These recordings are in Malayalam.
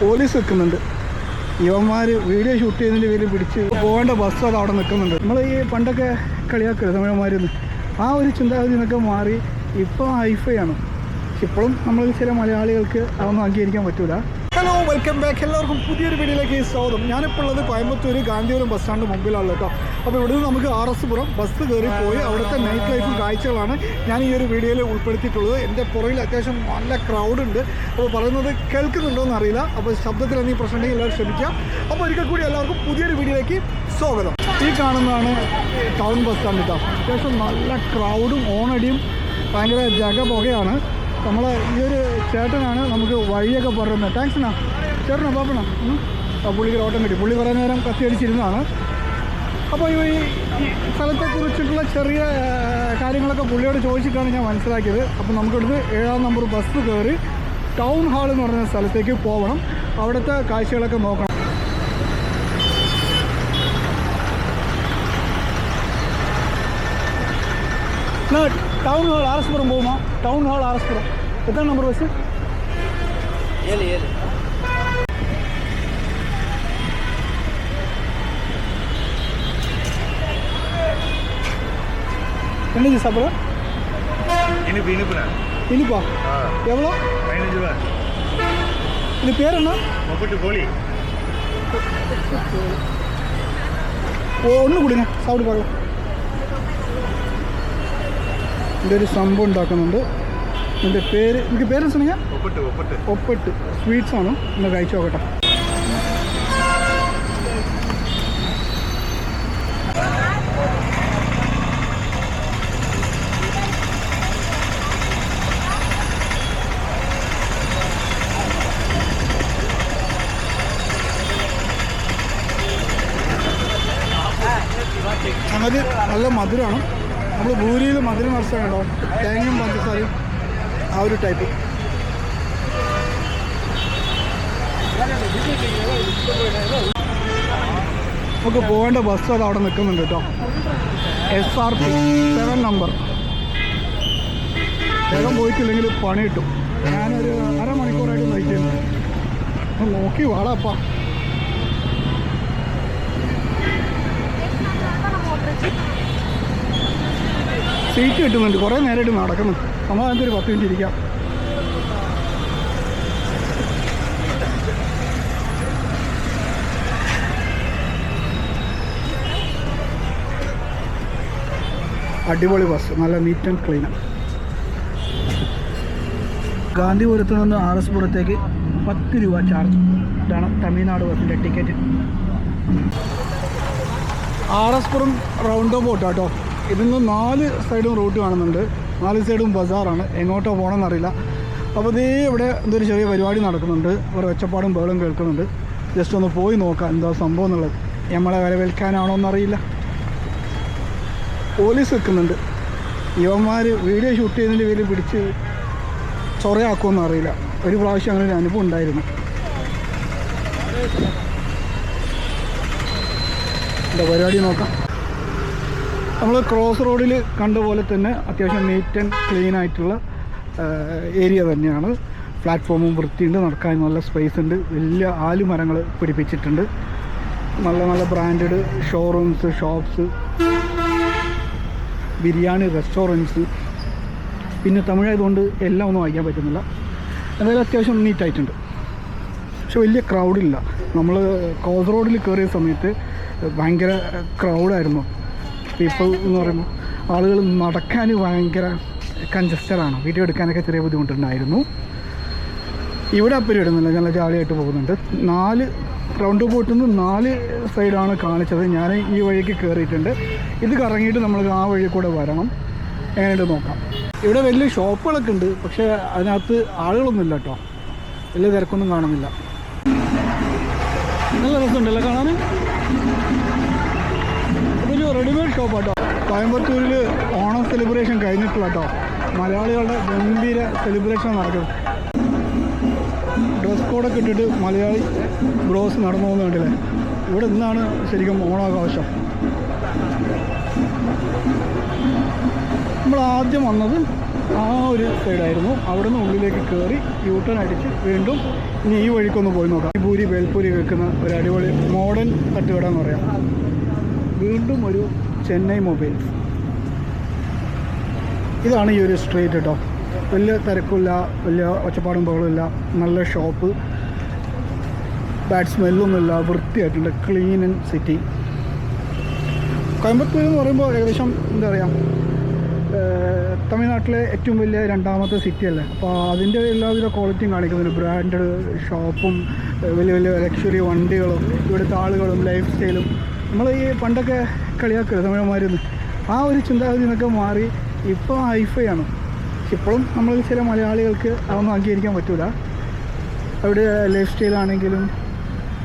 പോലീസ് നിൽക്കുന്നുണ്ട്. യുവന്മാർ വീഡിയോ ഷൂട്ട് ചെയ്യുന്നതിന്റെ പേരിൽ പിടിച്ച് പോകേണ്ട ബസ് അത് അവിടെ നിൽക്കുന്നുണ്ട്. നമ്മൾ ഈ പണ്ടൊക്കെ കളിയാക്കരുത് തമിഴന്മാരിന്ന് ആ ഒരു ചിന്താഗതി നിന്നൊക്കെ മാറി ഇപ്പോൾ ഹൈഫൈ ആണ്. ഇപ്പോഴും നമ്മൾ ചില മലയാളികൾക്ക് അതൊന്നും അംഗീകരിക്കാൻ പറ്റൂല. വെൽക്കം ബാക്ക് എല്ലാവർക്കും പുതിയൊരു വീഡിയോയിലേക്ക് സ്വാഗതം. ഞാനിപ്പോൾ ഉള്ളത് കോയമ്പത്തൂർ ഗാന്ധിപുരം ബസ് സ്റ്റാൻഡ് മുമ്പിലാണ് കേട്ടോ. അപ്പോൾ ഇവിടുന്ന് നമുക്ക് ആർ എസ് പുറം ബസ് കയറി പോയി. അവിടുത്തെ നൈറ്റ് ലൈഫും കാഴ്ചകളാണ് ഞാൻ ഈ ഒരു വീഡിയോയിൽ ഉൾപ്പെടുത്തിയിട്ടുള്ളത്. എന്റെ പുറകിൽ അത്യാവശ്യം നല്ല ക്രൗഡ് ഉണ്ട്. അപ്പോൾ പറയുന്നത് കേൾക്കുന്നുണ്ടോ എന്ന് അറിയില്ല അപ്പോൾ ശബ്ദത്തിൽ എന്തെങ്കിലും പ്രശ്നം ഉണ്ടെങ്കിൽ എല്ലാവരും ശ്രമിക്കാം അപ്പോൾ ഒരിക്കൽ കൂടി എല്ലാവർക്കും പുതിയൊരു വീഡിയോയിലേക്ക് സ്വാഗതം. ഈ കാണുന്നതാണ് ടൗൺ ബസ് സ്റ്റാൻഡ് കേട്ടോ അത്യാവശ്യം നല്ല ക്രൗഡും ഓണടിയും ഭയങ്കര ജഗപുകയാണ് നമ്മളെ ഈ ഒരു ചേട്ടനാണ് നമുക്ക് വഴിയൊക്കെ പറയുന്നത് താങ്ക്സ്ണാ ചേട്ടനാ പാപ്പണ ആ പുള്ളിക്ക് ഓട്ടം കിട്ടി. പുള്ളി കുറേ നേരം കത്തി അടിച്ചിരുന്നതാണ് അപ്പോൾ ഈ സ്ഥലത്തെക്കുറിച്ചിട്ടുള്ള ചെറിയ കാര്യങ്ങളൊക്കെ പുള്ളിയോട് ചോദിച്ചിട്ടാണ് ഞാൻ മനസ്സിലാക്കിയത്. അപ്പോൾ നമുക്കിടത്ത് ഏഴാം നമ്പർ ബസ് കയറി ടൗൺ ഹാൾ എന്ന് പറയുന്ന സ്ഥലത്തേക്ക് പോകണം അവിടുത്തെ കാഴ്ചകളൊക്കെ നോക്കണം. நான் டவுன் ஹால் அரசுபுரம் போகுமா? டவுன் ஹால் அரசுபுரம் எத்தனை நம்பர் பஸ்ஸு ஏழு ஏழு. என்னது சாப்பிட இனிப்பு இனிப்பு இனிப்பா? எவ்வளோ? பதினஞ்சு ரூபா. இது பேர் என்ன? ஒப்பிட்டு கோழி. ஒன்று கொடுங்க. சாப்பிட்டு பார்க்கலாம். ഇതിന്റെ ഒരു സംഭവം ഉണ്ടാക്കുന്നുണ്ട്. എന്റെ പേര് എനിക്ക് പേര് ഞാൻ ഒപ്പിട്ട് സ്വീറ്റ്സ് ആണ്. ഒന്ന് കഴിച്ചു നോക്കട്ടെ. നല്ല മധുരമാണ് നമ്മൾ ഭൂരിയിൽ മധുരം മത്സരമുണ്ടോ തേങ്ങയും പഞ്ചസാരയും ആ ഒരു ടൈപ്പ് നമുക്ക് പോകേണ്ട ബസ് അത് അവിടെ നിൽക്കുന്നുണ്ട് കേട്ടോ. S R P seven number വേഗം പോയിട്ടില്ലെങ്കിൽ പണി കിട്ടും. ഞാനൊരു അരമണിക്കൂറായിട്ട് നയിക്കുന്നു നോക്കി വാടാപ്പാ സീറ്റ് കിട്ടുന്നുണ്ട്. കുറേ നേരമായിട്ട് നടക്കുന്നു. സമാധാനത്തിൽ ഒരു പത്ത് മിനിറ്റ് ഇരിക്കാം. അടിപൊളി ബസ് നല്ല നീറ്റ് ആൻഡ് ക്ലീൻ ഗാന്ധിപുരത്ത് നിന്ന് ആർ എസ് പുറത്തേക്ക് പത്ത് രൂപ ചാർജ് ഇതാണ് തമിഴ്നാട് ബസ്സിന്റെ ticket R S Puram round boat കേട്ടോ ഇതിന്ന് നാല് സൈഡും റൂട്ട് കാണുന്നുണ്ട്. നാല് സൈഡും ബസാറാണ്. എങ്ങോട്ടോ പോകണമെന്നറിയില്ല അപ്പോൾ ഇതേ ഇവിടെ എന്തൊരു ചെറിയ പരിപാടി നടക്കുന്നുണ്ട്. ഓരോ ഒച്ചപ്പാടും ബഹളും കേൾക്കുന്നുണ്ട്. ജസ്റ്റ് ഒന്ന് പോയി നോക്കാം എന്താ സംഭവം എന്നുള്ളത്. നമ്മളെ വരവേൽക്കാനാണോ എന്നറിയില്ല പോലീസ് നിൽക്കുന്നുണ്ട്. യുവന്മാർ വീഡിയോ ഷൂട്ട് ചെയ്യുന്നതിന്റെ പേരിൽ പിടിച്ച് ചൊറയാക്കുമെന്ന് അറിയില്ല ഒരു പ്രാവശ്യം അങ്ങനെ ഒരു അനുഭവം ഉണ്ടായിരുന്നു. എന്താ പരിപാടി നോക്കാം. നമ്മൾ ക്രോസ് റോഡിൽ കണ്ട പോലെ തന്നെ അത്യാവശ്യം നീറ്റ് ആൻഡ് ക്ലീൻ ആയിട്ടുള്ള ഏരിയ തന്നെയാണ്. പ്ലാറ്റ്ഫോമും വൃത്തിയുണ്ട് നടക്കാൻ നല്ല സ്പേസ് ഉണ്ട്. വലിയ ആലു മരങ്ങൾ പിടിപ്പിച്ചിട്ടുണ്ട്. നല്ല നല്ല branded showrooms shops biryani restaurants പിന്നെ തമിഴായതുകൊണ്ട് എല്ലാം ഒന്നും വായിക്കാൻ പറ്റുന്നില്ല. എന്തായാലും അത്യാവശ്യം നീറ്റായിട്ടുണ്ട് പക്ഷെ വലിയ ക്രൗഡില്ല നമ്മൾ കോസ് റോഡിൽ കയറിയ സമയത്ത് ഭയങ്കര ക്രൗഡായിരുന്നു പീപ്പിൾ എന്ന് പറയുമ്പോൾ ആളുകൾ നടക്കാൻ ഭയങ്കര കൺജസ്റ്റഡാണ് വീഡിയോ എടുക്കാനൊക്കെ ചെറിയ ബുദ്ധിമുട്ടുണ്ടായിരുന്നു. ഇവിടെ അപ്പം ഇടുന്നില്ല. നല്ല ജാലിയായിട്ട് പോകുന്നുണ്ട്. നാല് റൗണ്ട് ബോട്ടിൽ നിന്ന് നാല് സൈഡാണ് കാണിച്ചത്. ഞാൻ ഈ വഴിക്ക് കയറിയിട്ടുണ്ട് ഇത് കറങ്ങിയിട്ട് നമ്മൾ ആ വഴി കൂടെ വരണം. എങ്ങനെയുണ്ട് നോക്കാം. ഇവിടെ വലിയ ഷോപ്പുകളൊക്കെ ഉണ്ട്. പക്ഷേ അതിനകത്ത് ആളുകളൊന്നുമില്ല കേട്ടോ. വലിയ തിരക്കൊന്നും കാണുന്നില്ല. നല്ല രസമുണ്ടല്ലോ കാണാൻ റെഡിമെയ്ഡ് ഷോപ്പ് കേട്ടോ കോയമ്പത്തൂരിൽ ഓണം സെലിബ്രേഷൻ കഴിഞ്ഞിട്ടുള്ള കേട്ടോ മലയാളികളുടെ ഗംഭീര സെലിബ്രേഷൻ നടക്കും. ഡ്രസ് കോഡൊക്കെ ഇട്ടിട്ട് മലയാളി ബ്രോസ് നടന്നു പോകുന്ന കണ്ടില്ലേ? ഇവിടെ ഇന്നാണ് ശരിക്കും ഓണാഘോഷം. നമ്മൾ ആദ്യം വന്നത് ആ ഒരു സൈഡായിരുന്നു അവിടെ നിന്ന് ഉള്ളിലേക്ക് കയറി യൂട്ടേൺ അടിച്ച് വീണ്ടും ഇനി ഈ വഴിക്കൊന്ന് പോയി നോക്കാം. പൂരി വേൽപ്പൂരി വെക്കുന്ന ഒരു അടിപൊളി മോഡേൺ തട്ടുകട എന്ന് പറയാം. വീണ്ടും ഒരു ചെന്നൈ മൊബൈൽസ് ഇതാണ് ഈ ഒരു സ്ട്രീറ്റ് കേട്ടോ വലിയ തിരക്കില്ല വലിയ ഒച്ചപ്പാടും ബഹളമില്ല നല്ല ഷോപ്പ് ബാഡ് സ്മെല്ലൊന്നുമില്ല വൃത്തിയായിട്ടുണ്ട് ക്ലീൻ ആൻഡ് സിറ്റി കോയമ്പത്തൂർ എന്ന് പറയുമ്പോൾ ഏകദേശം എന്താ പറയുക തമിഴ്നാട്ടിലെ ഏറ്റവും വലിയ രണ്ടാമത്തെ സിറ്റി അല്ലേ? അപ്പോൾ അതിന്റെ എല്ലാവിധ ക്വാളിറ്റിയും കാണിക്കുന്നുണ്ട് ബ്രാൻഡ് ഷോപ്പും വലിയ വലിയ ലക്ഷറി വണ്ടികളും ഇവിടുത്തെ ആളുകളും ലൈഫ് സ്റ്റൈലും നമ്മൾ ഈ പണ്ടൊക്കെ കളിയാക്കരുത് തമിഴന്മാരിന്ന്. ആ ഒരു ചിന്താഗതി നിന്നൊക്കെ മാറി ഇപ്പോൾ ഹൈഫൈ ആണ്. ഇപ്പോഴും നമ്മൾ ചില മലയാളികൾക്ക് അതൊന്നും അംഗീകരിക്കാൻ പറ്റില്ല അവരുടെ ലൈഫ് സ്റ്റൈലാണെങ്കിലും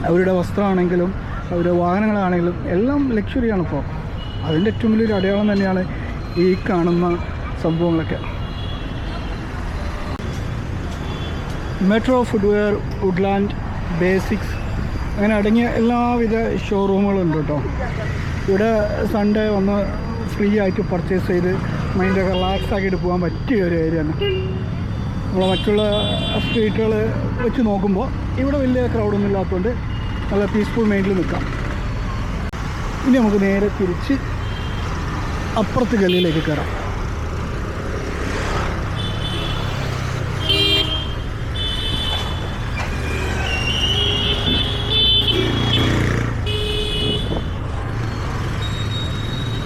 അവരുടെ വസ്ത്രമാണെങ്കിലും അവരുടെ വാഹനങ്ങളാണെങ്കിലും എല്ലാം ലക്ഷറിയാണ് ഇപ്പോൾ അതിന്റെ ഏറ്റവും വലിയൊരു അടയാളം തന്നെയാണ് ഈ കാണുന്ന സംഭവങ്ങളൊക്കെ. മെട്രോ ഫുഡ്വെയർ വുഡ്ലാൻഡ് ബേസിക്സ് അങ്ങനെ അടങ്ങിയ എല്ലാവിധ ഷോറൂമുകളും ഉണ്ട് കേട്ടോ. ഇവിടെ സൺഡേ വന്ന് ഫ്രീ ആയിട്ട് പർച്ചേസ് ചെയ്ത് മൈൻഡൊക്കെ റിലാക്സ് ആക്കിയിട്ട് പോകാൻ പറ്റിയ ഒരു ഏരിയ തന്നെ നമ്മൾ മറ്റുള്ള സ്ട്രീറ്റുകൾ വെച്ച് നോക്കുമ്പോൾ ഇവിടെ വലിയ ക്രൗഡൊന്നും ഇല്ലാത്തതുകൊണ്ട് നല്ല പീസ്ഫുൾ മൈൻഡിൽ നിൽക്കാം ഇനി നമുക്ക് നേരെ തിരിച്ച് അപ്പുറത്ത് ഗലിയിലേക്ക് കയറാം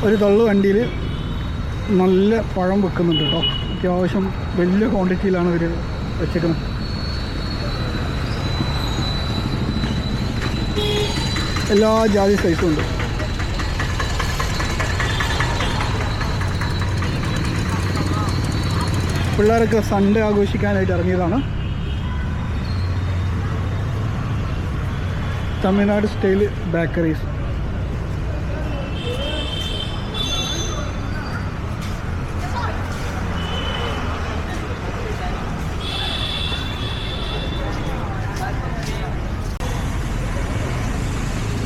ഒരു തള്ളു വണ്ടിയിൽ നല്ല പഴം വെക്കുന്നുണ്ട് കേട്ടോ. അത്യാവശ്യം വലിയ ക്വാണ്ടിറ്റിയിലാണ് ഇവർ വെച്ചേക്കുന്നത്. എല്ലാ ജാതി സൈസും ഉണ്ട്. പിള്ളേരൊക്കെ സൺഡേ ആഘോഷിക്കാനായിട്ട് ഇറങ്ങിയതാണ്. തമിഴ്നാട് സ്റ്റൈൽ ബേക്കറീസ്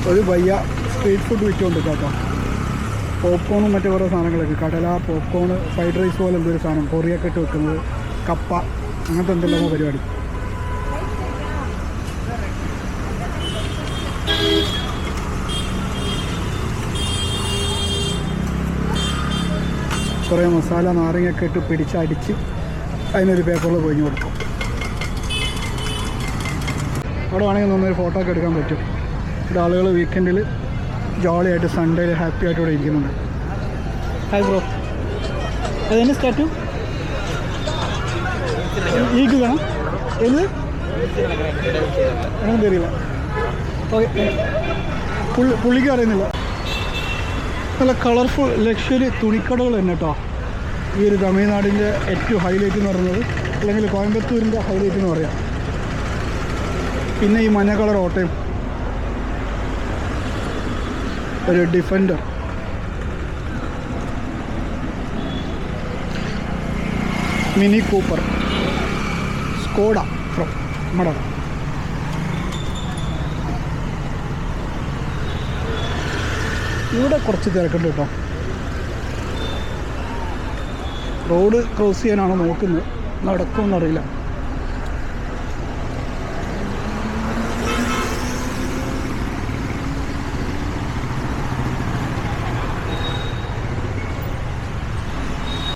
ഒരു വയ്യ സ്ട്രീറ്റ് ഫുഡ് വിറ്റുകൊണ്ട് കേട്ടോ പോപ്കോണും മറ്റു കുറേ സാധനങ്ങളൊക്കെ. കടല പോപ്കോൺ ഫ്രൈഡ് റൈസ് പോലെ എന്തൊരു സാധനം. കൊറിയൊക്കെ ഇട്ട് വെക്കുന്നത്. കപ്പ. അങ്ങനത്തെ എന്തെല്ലാമോ പരിപാടി. കുറേ മസാല നാരങ്ങയൊക്കെ ഇട്ട് പിടിച്ചടിച്ച് അതിനൊരു പേപ്പറിൽ പൊഴിഞ്ഞു കൊടുക്കും. അവിടെ വേണമെങ്കിൽ നമ്മൾ ഫോട്ടോ ഒക്കെ എടുക്കാൻ പറ്റും. ഇവിടെ ആളുകൾ വീക്കെൻഡിൽ ജോളിയായിട്ട് സൺഡേയിൽ ഹാപ്പി ആയിട്ട് ഇവിടെ ഇരിക്കുന്നുണ്ട്. ഹായ് ബ്രോ അതെന്നെ സ്റ്റാറ്റു ഈക്ക് വേണം എന്ത് അങ്ങനെ തരില്ല ഓക്കെ പുള്ളി പുള്ളിക്ക് അറിയുന്നില്ല. നല്ല കളർഫുൾ ലക്ഷറി തുണിക്കടകൾ തന്നെ കേട്ടോ ഈ ഒരു തമിഴ്നാടിന്റെ ഏറ്റവും ഹൈലൈറ്റ് എന്ന് പറയുന്നത് അല്ലെങ്കിൽ കോയമ്പത്തൂരിന്റെ ഹൈലൈറ്റ് എന്ന് പറയാം. പിന്നെ ഈ മഞ്ഞ കളർ ഓട്ടയും. ഒരു Defender Mini Cooper Skoda from മട ഇവിടെ കുറച്ച് തിരക്കുണ്ട് കേട്ടോ. റോഡ് ക്രോസ് ചെയ്യാനാണ് നോക്കുന്നത്? നടക്കുമെന്നറിയില്ല